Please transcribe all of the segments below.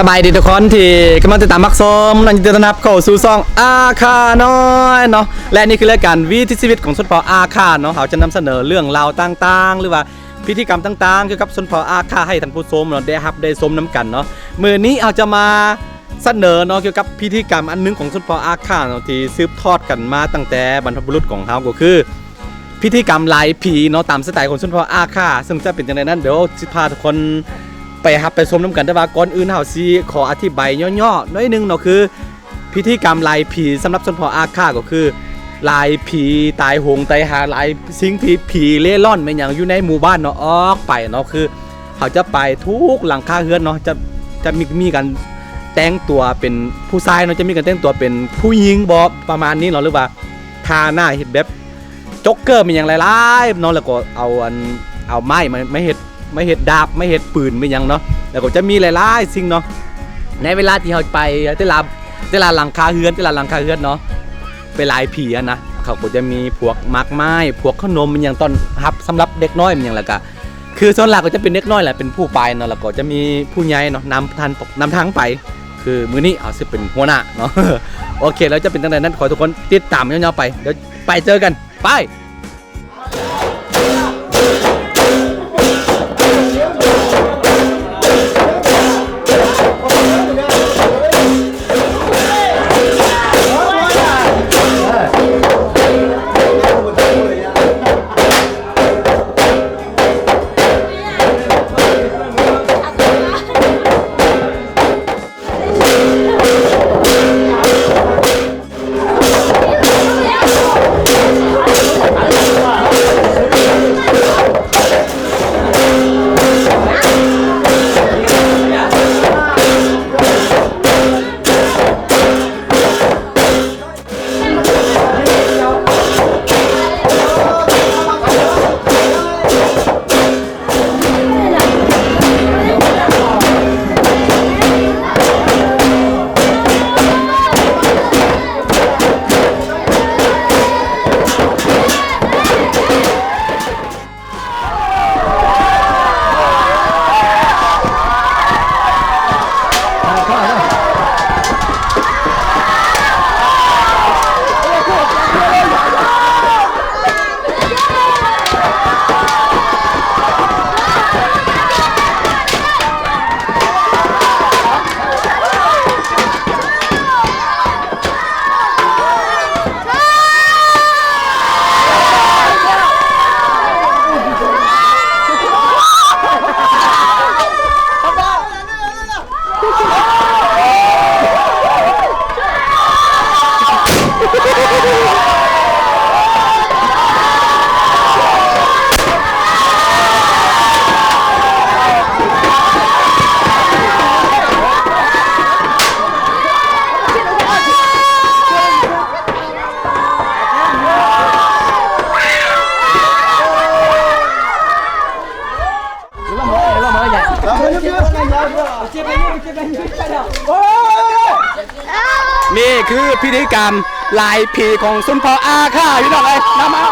สบายดีทุกคนที่กำลังติดตามมักส้มนันยินดีต้อนรับเข้าสู่ซองอาคาน้อยเนาะและนี่คือรายการวิถีชีวิตของชนเผ่าอาคาเนาะเขาจะนำเสนอเรื่องราวต่างๆ หรือว่าพิธีกรรมต่างๆเกี่ยวกับชนเผ่าอาคาให้ท่านผู้ชมเนาะได้รับได้ชมน้ำกันเนาะมือนี้เอาจะมาเสนอเนาะเกี่ยวกับพิธีกรรมอันหนึงของชนเผ่าอาคาเนาะที่สืบทอดกันมาตั้งแต่บรรพบุรุษของเขาก็คือ พิธีกรรมลายผีเนาะตามสไตล์ของชนเผ่าอาคาซึ่งจะเป็นอย่างไรนั้นเดี๋ยวสิพาทุกคน ไปครับไปชมน้ำกันแต่ว่าก่อนอื่นเฮาสิขออธิบายย่อๆหน้อยนึงเนาะคือพิธีกรรมลายผีสำหรับชนเผ่าอาคาก็คือลายผีตายหงตายหาลายสิ่งที่ผีเล่ร่อนเป็นอย่างอยู่ในหมู่บ้านเนาะออกไปเนาะคือเขาจะไปทุกหลังคาเฮือนเนาะจะจะมีมีกันแต่งตัวเป็นผู้ชายเนาะจะมีกันแต่งตัวเป็นผู้หญิงบอประมาณนี้เนาะหรือว่าทาหน้าเห็ดแบบจ็อกเกอร์เป็นอย่างไรล่ะเนาะแล้วก็เอาอันเอาไม้มาไม่เห็ด ไม่เห็ดดาบไม่เห็ดปืนเป็นย่างเนาะแล้วก็จะมีหลายๆสิ่งเนาะในเวลาที่เขาไปแต่ละแต่ละหลังคาเฮือนแต่ละหลังคาเฮือนเนาะไปหลายผีนะเขาก็จะมีพวกมากไม้พวกขนมมันอย่างตอนรับสำหรับเด็กน้อยมันอย่างละกะคือส่วนหลักก็จะเป็นเด็กน้อยแหละเป็นผู้ไปเนาะแล้วก็จะมีผู้ใหญ่เนาะนำทันนำทางไป คือมื้อนี้เอาสิเป็นหัวหน้าเนาะโอเคแล้วจะเป็นตั้งแต่นั้นขอทุกคนติดตามยาวๆไปเดี๋ยวไปเจอกันไป คือพิธีกรรมลายผีของสุนทรอาค่าอยู่ดองเลยนำมา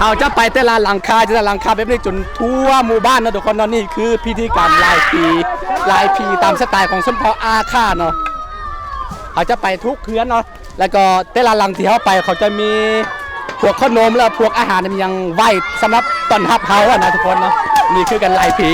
เอาจะไปแต่ละหลังคาแต่ละหลังคาแบบนี้จนทั่วหมู่บ้านนะทุกคนเนาะนี่คือพิธีกรรมลายผีลายผีตามสไตล์ของสุนทรอาค่าเนาะเขาจะไปทุกเคือนเนาะแล้วก็แต่ละหลังที่เขาไปเขาจะมีพวกขนมแล้วพวกอาหารมันยังไหวสำหรับต้อนรับเขาอะนะทุกคนเนาะนี่คือกันไล่ผี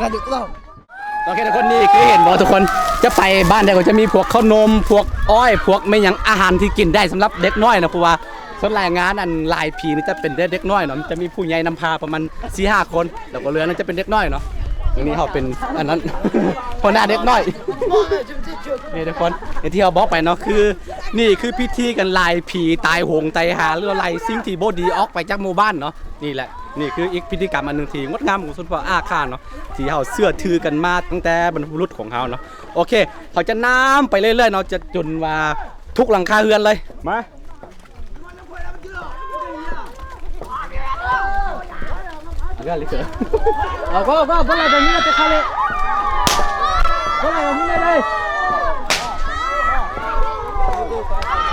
เกันถูกต้อง โอเคทุกคนนี่คือเห็นบอก ทุกคนจะไปบ้านใดก็จะมีพวกข้าวนม พวกอ้อย พวกไม่ยังอาหารที่กินได้สำหรับเด็กน้อยนะเพราะว่าส่วนรายงานอันลายผีนี่จะเป็นเด็กน้อยเนาะจะมีผู้ใหญ่นำพาประมาณสี่ห้าคนแล้วก็เรือนั้นจะเป็นเด็กน้อยเนาะตรงนี้เขาเป็นอันนั้นหัวหน้าเด็กน้อยนี่ทุกคนอย่างที่เราบอกไปเนาะคือ นี่คือพิธีกันลายผีตายหงตายหาหรือลายสิ่งที่โบดีออกไปจากหมู่บ้านเนาะนี่แหละ นี่คืออีกพิธีกรรมอันหนึ่งที่งดงามของสุนทรอาคารเนาะที่เขาเสื้อถือกันมาตั้งแต่บรรพบุรุษของเขาเนาะโอเคเขาจะน้ำไปเรื่อยๆเนาะจะจนว่าทุกหลังคาเรือนเลยมาเรื่องอะไรเกิดเอาก็ก็ก็เราจะนี่จะเข้าเลยก็เราจะนี่เลยโอ้คนนั้นเอ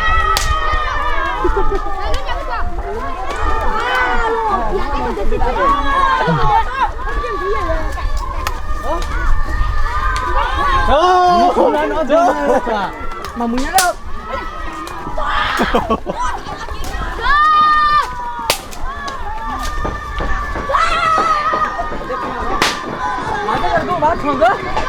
าเถอะมามึงเนี่ย แล้วมาเถอะกูมาถึงแล้วขา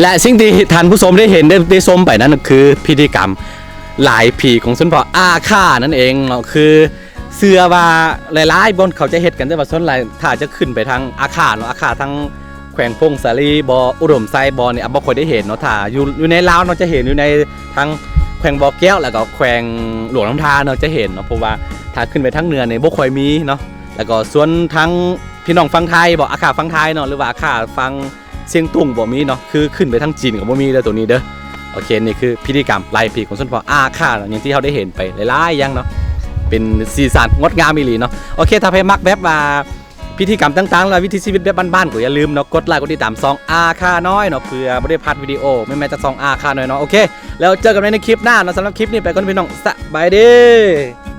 และสิ่งที่ท่านผู้ชมได้เห็นได้ได้ชมไปนั้นคือพิธีกรรมหลายผีของสุนเผ่าอาค่านั่นเองเนาะคือเสื้อว่าหลายๆบนเขาจะเฮ็ดกันแต่ว่าส่วนหลายถ้าจะขึ้นไปทางอาคาเนาะอาคาทั้งแขวงพงสาลีบออุดมไซบอเนี่ยบ่ค่อยได้เห็นเนาะถ้าอยู่อยู่ในลาวเนาะจะเห็นอยู่ในทั้งแขวงบ่อแก้วแล้วก็แขวงหลวงน้ำทาเนาะจะเห็นเนาะเพราะว่าถ้าขึ้นไปทางเหนือเนี่ยบ่ค่อยมีเนาะแล้วก็ส่วนทั้งพี่น้องฟังไทยบอกอาคาฟังไทยเนาะหรือว่าอาคาฟัง เสียงตุงบ่มีเนาะคือขึ้นไปทั้งจีนกับบ่มีเด้อตัวนี้เด้อโอเคนี่คือพิธีกรรมลายผีของส้นพออาค่าเนาะอย่างที่เขาได้เห็นไปหลายๆอย่างเนาะเป็นสีสันงดงามอีหลีเนาะโอเคถ้าใครมักแบบว่าพิธีกรรมต่างๆและวิถีชีวิตแบบบ้านๆก็อย่าลืมเนาะกดไลค์กดติดตามซองอาค่าน้อยเนาะเพื่อบ่ได้พลาดวิดีโอไม่แม้จะซองอาค่าน้อยเนาะโอเคแล้วเจอกันในคลิปหน้าเนาะสำหรับคลิปนี้ไปก่อนพี่น้องสบายดี